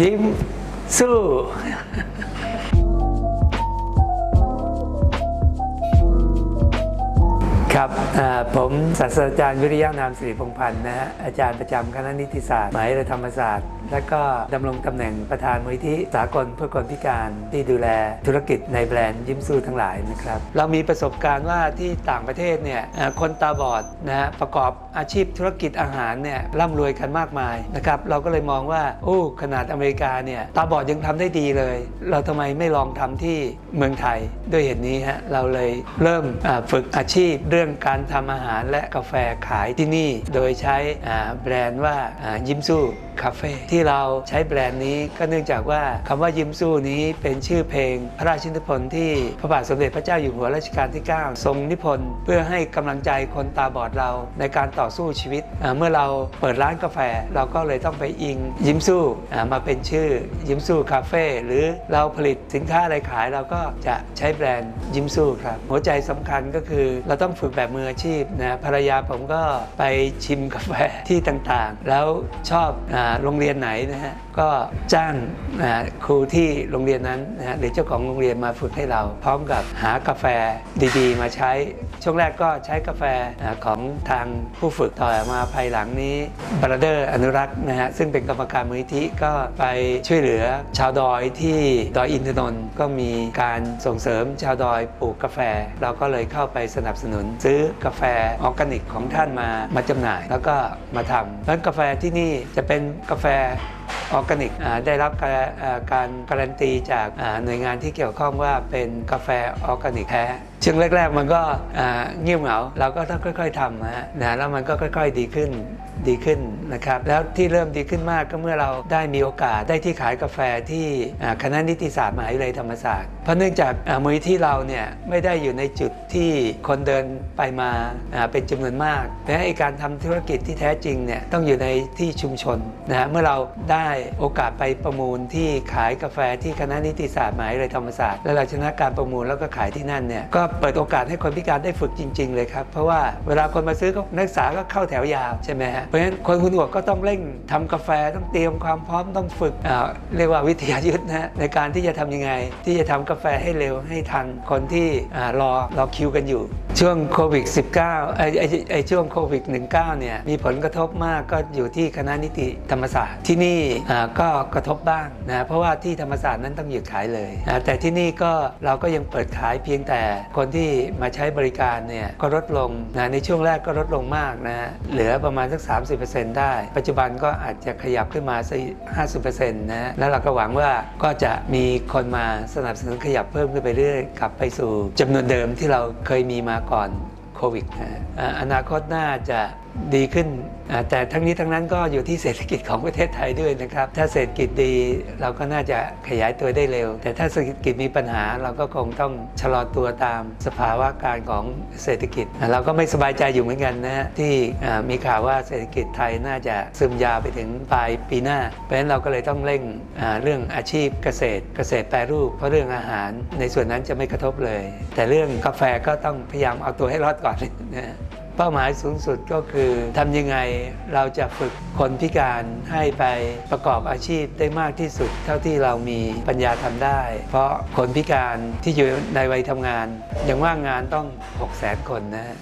ยิ้มสู้ ครับผมศาสตราจารย์วิริยะนามสิริพงพันธ์นะฮะอาจารย์ประจำคณะนิติศาสตร์มหาวิทยาลัยธรรมศาสตร์ และก็ดำรงตำแหน่งประธานมูลที่สากลเพื่อคนพิการที่ดูแลธุรกิจในแบรนด์ยิ้มสู้ทั้งหลายนะครับ เรามีประสบการณ์ว่าที่ต่างประเทศเนี่ยคนตาบอดนะฮะประกอบอาชีพธุรกิจอาหารเนี่ยร่ำรวยกันมากมายนะครับเราก็เลยมองว่าโอ้ขนาดอเมริกาเนี่ยตาบอดยังทำได้ดีเลย เราทำไมไม่ลองทำที่เมืองไทยด้วยเหตุนี้ฮะเราเลยเริ่มฝึกอาชีพเรื่องการทำอาหารและกาแฟขายที่นี่ โดยใช้แบรนด์ว่าอ่ายิ้มสู้ คาเฟ่ที่เราใช้แบรนด์นี้ก็เนื่องจากว่าคำว่ายิ้มสู้นี้เป็นชื่อเพลงพระราชินิพนธ์ที่พระบาทสมเด็จพระเจ้าอยู่หัวรัชกาลที่ 9 ทรงนิพนธ์เพื่อให้กำลังใจคนตาบอดเราในการต่อสู้ชีวิต เมื่อเราเปิดร้านกาแฟเราก็เลยต้องไปอิงยิ้มสู้อ่มาเป็นชื่อยิ้มสู้คาเฟ่หรือเราผลิตสินค้าอะไรขายเราก็จะใช้แบรนด์ยิ้มสู้ครับหัวใจสำคัญก็คือเราต้องฝึกแบบมืออาชีพนะภรรยาผมก็ไปชิมกาแฟที่ต่างๆ แล้วชอบอโรงเรียนไหนนะฮะก็จ้างครูที่โรงเรียนนั้นนะฮะหรือเจ้าของโรงเรียนมาฝึกให้เรา พร้อมกับหากาแฟดีๆ มาใช้ ช่วงแรกก็ใช้กาแฟของทางผู้ฝึกต่อมาภายหลังนี้บรเดอร์อนุรักษ์นะฮะซึ่งเป็นกรรมการมูลนิธิก็ไปช่วยเหลือชาวดอยที่ดอยอินทนนท์ก็มีการส่งเสริมชาวดอยปลูกกาแฟ เราก็เลยเข้าไปสนับสนุน ซื้อกาแฟออร์แกนิกของท่านมามาจำหน่าย แล้วก็มาทำแล้วกาแฟที่นี่จะเป็นกาแฟออร์แกนิกอ่าได้รับการอ่าการการันตีจากอ่าหน่วยงานที่เกี่ยวข้องว่าเป็นกาแฟออร์แกนิกแท้ช่วงแรก ๆ มันก็เงียบเหงาเราก็ต้องค่อย ๆทำนะฮะแล้วมันก็ค่อย ๆดีขึ้นดีขึ้นนะครับแล้วที่เริ่มดีขึ้นมากก็เมื่อเราได้มีโอกาสได้ที่ขายกาแฟที่คณะนิติศาสตร์มหาวิทยาลัยธรรมศาสตร์เพราะเนื่องจากมูลที่เราเนี่ยไม่ได้อยู่ในจุดที่คนเดินไปมาเป็นจำนวนมากและไอ้การทำธุรกิจที่แท้จริงเนี่ยต้องอยู่ในที่ชุมชนนะฮะเมื่อเราได้โอกาสไปประมูลที่ขายกาแฟที่คณะนิติศาสตร์มหาวิทยาลัยธรรมศาสตร์ และเราชนะการประมูลแล้วก็ขายที่นั่นเนี่ยก็เปิดโอกาสให้คนพิการได้ฝึกจริง ๆ เลยครับ เพราะว่าเวลาคนมาซื้อก็นักศึกษาก็เข้าแถวยาวใช่ไหมฮะเพราะฉะนั้นคนคุณหัวกก็ต้องเร่งทำกาแฟต้องเตรียมความพร้อมต้องฝึกเรียกว่าวิทยายุทธนะฮะในการที่จะทำยังไง ที่จะทำกาแฟให้เร็วให้ทันคนที่อรอรอคิวกันอยู่ ช่วงโควิด -19 ไอ้ไอ้ไอ้ช่วงโควิด -19 เนี่ยมีผลกระทบมากก็อยู่ที่คณะนิติธรรมศาสตร์ ที่นี่ก็กระทบบ้างนะเพราะว่าที่ธรรมศาสตร์นั้นต้องหยุดขายเลยนะแต่ที่นี่ก็เราก็ยังเปิดขายเพียงแต่คนที่มาใช้บริการเนี่ยก็ลดลงนะในช่วงแรกก็ลดลงมากนะเหลือประมาณสัก 30%ได้ ปัจจุบันก็อาจจะขยับขึ้นมาสัก50%นะแล้วเราก็หวังว่าก็จะมีคนมาสนับสนุนขยับเพิ่มขึ้นไปเรื่อยกลับไปสู่จำนวนเดิมที่เราเคยมีมาก่อนโควิดอนาคตน่าจะ ดีขึ้น แต่ทั้งนี้ทั้งนั้นก็อยู่ที่เศรษฐกิจของประเทศไทยด้วยนะครับ ถ้าเศรษฐกิจดีเราก็น่าจะขยายตัวได้เร็ว แต่ถ้าเศรษฐกิจมีปัญหาเราก็คงต้องชะลอตัวตามสภาวะการของเศรษฐกิจ เราก็ไม่สบายใจอยู่เหมือนกันนะที่มีข่าวว่าเศรษฐกิจไทยน่าจะซึมยาไปถึงปลายปีหน้า เพราะฉะนั้นเราก็เลยต้องเร่งเรื่องอาชีพเกษตร เกษตรแปรรูป เพราะเรื่องอาหารในส่วนนั้นจะไม่กระทบเลย แต่เรื่องกาแฟก็ต้องพยายามเอาตัวให้รอดก่อนนะ เป้าหมายสูงสุดก็คือทำยังไงเราจะฝึกคนพิการให้ไปประกอบอาชีพได้มากที่สุด เท่าที่เรามีปัญญาทำได้ เพราะคนพิการที่อยู่ในวัยทำงาน ยังว่างงานต้อง 6 0 0 0 0 0 คนนะฮะ